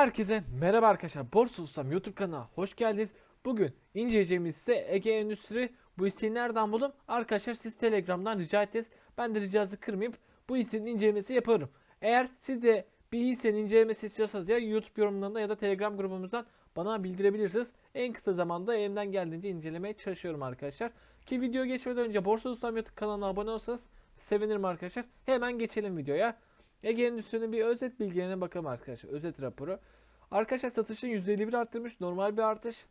Herkese merhaba arkadaşlar. Borsa Ustam YouTube kanalına hoş geldiniz. Bugün inceleyeceğimiz ise Ege Endüstri. Bu hisseyi nereden buldum? Arkadaşlar siz Telegram'dan rica ettiniz. Ben de ricası kırmayıp bu hissenin incelemesi yapıyorum. Eğer siz de bir hissenin incelemesi istiyorsanız ya YouTube yorumlarında ya da Telegram grubumuzdan bana bildirebilirsiniz. En kısa zamanda elimden geldiğince incelemeye çalışıyorum arkadaşlar. Ki video geçmeden önce Borsa Ustam YouTube kanalına abone olsanız sevinirim arkadaşlar. Hemen geçelim videoya. Ege Endüstri'nin bir özet bilgilerine bakalım arkadaşlar. Özet raporu. Arkadaşlar satışın %51 arttırmış. Normal bir artış.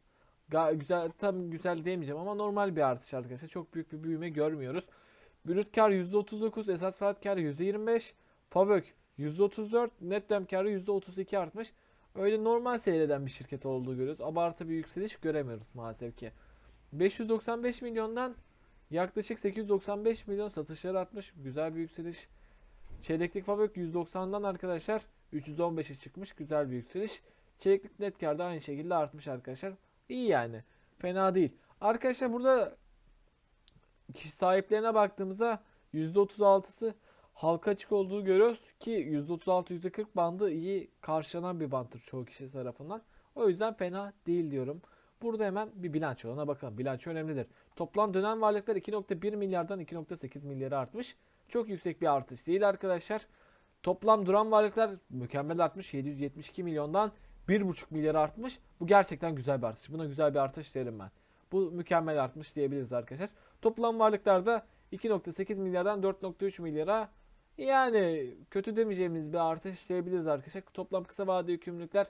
Ga- güzel tam güzel diyemeyeceğim ama normal bir artış arkadaşlar. Çok büyük bir büyüme görmüyoruz. Brüt kar %39, esas saat karı %25, Favök %34, net dem karı %32 artmış. Öyle normal seyreden bir şirket olduğu görüyoruz. Abartı bir yükseliş göremiyoruz maalesef ki. 595 milyondan yaklaşık 895 milyon satışlar artmış. Güzel bir yükseliş. Çeyreklik Favök 190'dan arkadaşlar 315'e çıkmış. Güzel bir yükseliş. Çeyreklik net kar da aynı şekilde artmış arkadaşlar. İyi yani. Fena değil. Arkadaşlar burada kişi sahiplerine baktığımızda %36'sı halka açık olduğu görüyoruz ki %36 %40 bandı iyi karşılanan bir banttır çoğu kişi tarafından. O yüzden fena değil diyorum. Burada hemen bir bilançolarına bakalım. Bilanço önemlidir. Toplam dönem varlıklar 2.1 milyardan 2.8 milyara artmış. Çok yüksek bir artış değil arkadaşlar. Toplam duran varlıklar mükemmel artmış. 772 milyondan 1.5 milyara artmış. Bu gerçekten güzel bir artış. Buna güzel bir artış derim ben. Bu mükemmel artmış diyebiliriz arkadaşlar. Toplam varlıklarda 2.8 milyardan 4.3 milyara yani kötü demeyeceğimiz bir artış diyebiliriz arkadaşlar. Toplam kısa vadeli yükümlülükler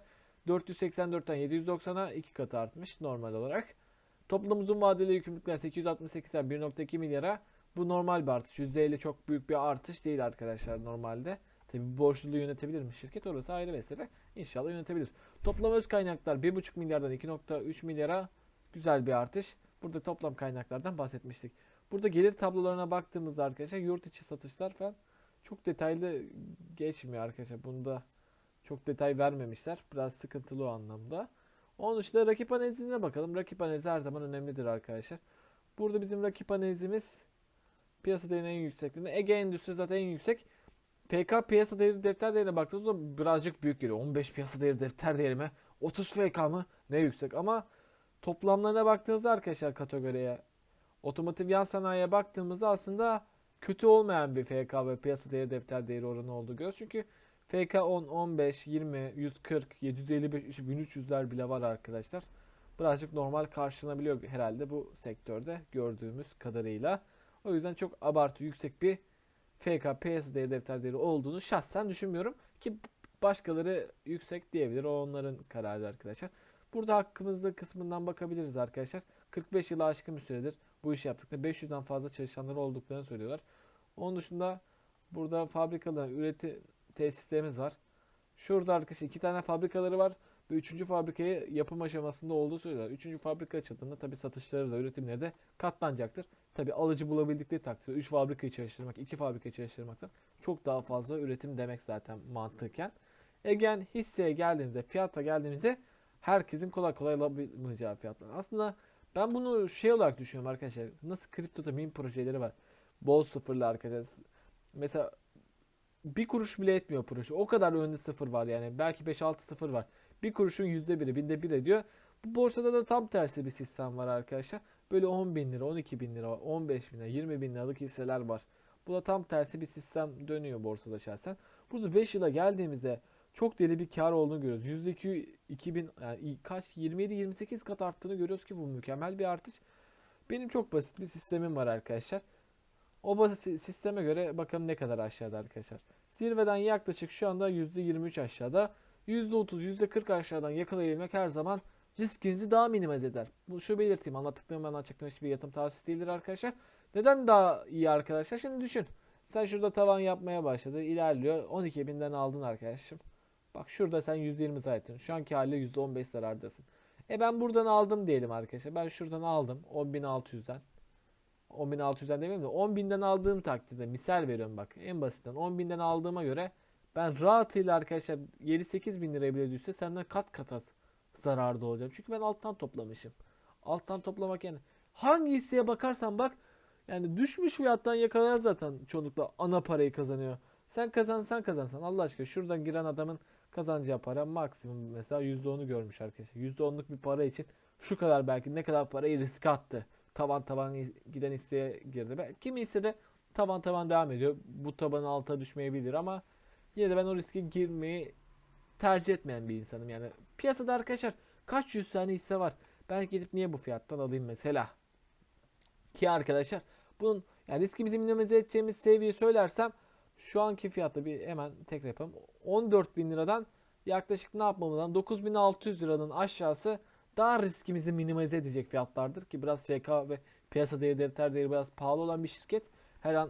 484'ten 790'a 2 katı artmış normal olarak. Toplam uzun vadeli yükümlülükler 868'den 1.2 milyara. Bu normal bir artış. %50 çok büyük bir artış değil arkadaşlar normalde. Tabi borçluluğu yönetebilir mi şirket orası ayrı mesele. İnşallah yönetebilir. Toplam öz kaynaklar 1.5 milyardan 2.3 milyara güzel bir artış. Burada toplam kaynaklardan bahsetmiştik. Burada gelir tablolarına baktığımızda arkadaşlar yurt içi satışlar falan çok detaylı geçmiyor arkadaşlar. Bunda çok detay vermemişler. Biraz sıkıntılı o anlamda. Onun dışında rakip analizine bakalım. Rakip analizi her zaman önemlidir arkadaşlar. Burada bizim rakip analizimiz piyasa değerinin en yüksekliğinde. Ege Endüstri zaten en yüksek. FK piyasa değeri defter değerine baktığımızda birazcık büyük geliyor. 15 piyasa değeri defter değeri mi? 30 FK mı? Ne yüksek ama toplamlarına baktığınızda arkadaşlar kategoriye otomotiv yan sanayiye baktığımızda aslında kötü olmayan bir FK ve piyasa değeri defter değeri oranı olduğu görüyoruz. Çünkü FK 10, 15, 20, 140, 755, 1300'ler bile var arkadaşlar. Birazcık normal karşılanabiliyor herhalde bu sektörde gördüğümüz kadarıyla. O yüzden çok abartı yüksek bir FK değeri defter değeri olduğunu şahsen düşünmüyorum. Ki başkaları yüksek diyebilir. O onların kararı arkadaşlar. Burada hakkımızda kısmından bakabiliriz arkadaşlar. 45 yılı aşkın bir süredir bu işi yaptıkta 500'den fazla çalışanları olduklarını söylüyorlar. Onun dışında burada fabrikalar, üretim tesislerimiz var. Şurada arkadaşlar iki tane fabrikaları var. Ve üçüncü fabrikayı yapım aşamasında olduğu söylüyorlar. Üçüncü fabrika açıldığında tabi satışları da üretimleri de katlanacaktır. Tabi alıcı bulabildikleri takdirde 3 fabrikayı çalıştırmak, 2 fabrikayı çalıştırmaktan çok daha fazla üretim demek zaten mantıken. Egen hisseye geldiğimizde, fiyata geldiğimizde herkesin kolay kolay alabilmeyeceği fiyatlar. Aslında ben bunu şey olarak düşünüyorum arkadaşlar. Nasıl kriptoda meme projeleri var. Bol sıfırlı arkadaşlar. Mesela bir kuruş bile etmiyor proje. O kadar önünde sıfır var yani. Belki 5-6 sıfır var. Bir kuruşun yüzde biri, binde bir ediyor. Bu borsada da tam tersi bir sistem var arkadaşlar. Böyle 10 bin lira, 12 bin lira, 15 bin lira, 20 bin liralık hisseler var. Bu da tam tersi bir sistem dönüyor borsada şahsen. Burada 5 yıla geldiğimizde çok deli bir kar olduğunu görüyoruz. %2 2000 yani kaç 27-28 kat arttığını görüyoruz ki bu mükemmel bir artış. Benim çok basit bir sistemim var arkadaşlar. O basit sisteme göre bakalım ne kadar aşağıda arkadaşlar. Zirveden yaklaşık şu anda %23 aşağıda. %30, %40 aşağıdan yakalayabilmek her zaman riskinizi daha minimize eder. Bu şu belirteyim anlattıklarım ben açıklamış hiçbir yatırım tavsiyesi değildir arkadaşlar. Neden daha iyi arkadaşlar? Şimdi düşün. Sen şurada tavan yapmaya başladı. ilerliyor. 12 binden aldın arkadaşım. Bak şurada sen %20 zaten. Şu anki haliyle %15 zarardasın. E ben buradan aldım diyelim arkadaşlar. Ben şuradan aldım 10.600'den. 10.600'den demeyeyim de 10.000'den aldığım takdirde misal veriyorum bak en basitten 10.000'den aldığıma göre ben rahatıyla arkadaşlar 7-8 bin liraya bile düşse senden kat kat az zararda olacağım. Çünkü ben alttan toplamışım. Alttan toplamak yani hangi hisseye bakarsan bak yani düşmüş fiyattan yakalayan zaten çoğunlukla ana parayı kazanıyor. Sen kazansan kazansan Allah aşkına şuradan giren adamın kazanacağı para maksimum mesela %10'u görmüş arkadaşlar. %10'luk bir para için şu kadar belki ne kadar parayı riske attı. Tavan tavan giden hisseye girdi. Kimi hisse de tavan tavan devam ediyor. Bu tabanın alta düşmeyebilir ama yine de ben o riske girmeyi tercih etmeyen bir insanım. Yani piyasada arkadaşlar kaç yüz tane hisse var. Ben gidip niye bu fiyattan alayım mesela? Ki arkadaşlar bunun yani riskimizi minimize edeceğimiz seviyeyi söylersem şu anki fiyatta bir hemen tekrar yapalım. 14 bin liradan yaklaşık ne yapmamızdan 9600 liranın aşağısı daha riskimizi minimize edecek fiyatlardır ki biraz FK ve piyasa değeri defter değeri biraz pahalı olan bir şirket her an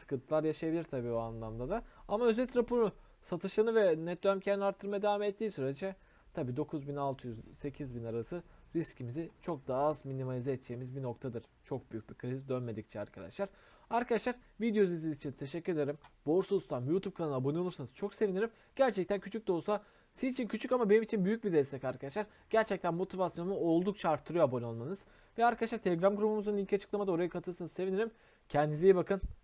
sıkıntılar yaşayabilir tabii o anlamda da. Ama özet raporu satışını ve net dönem karını arttırmaya devam ettiği sürece tabii 9600-8000 arası riskimizi çok daha az minimize edeceğimiz bir noktadır. Çok büyük bir kriz dönmedikçe arkadaşlar. Arkadaşlar video izlediğiniz için teşekkür ederim. Borsa Ustam YouTube kanalına abone olursanız çok sevinirim. Gerçekten küçük de olsa sizin için küçük ama benim için büyük bir destek arkadaşlar. Gerçekten motivasyonumu oldukça arttırıyor abone olmanız. Ve arkadaşlar Telegram grubumuzun linki açıklamada oraya katılırsanız sevinirim. Kendinize iyi bakın.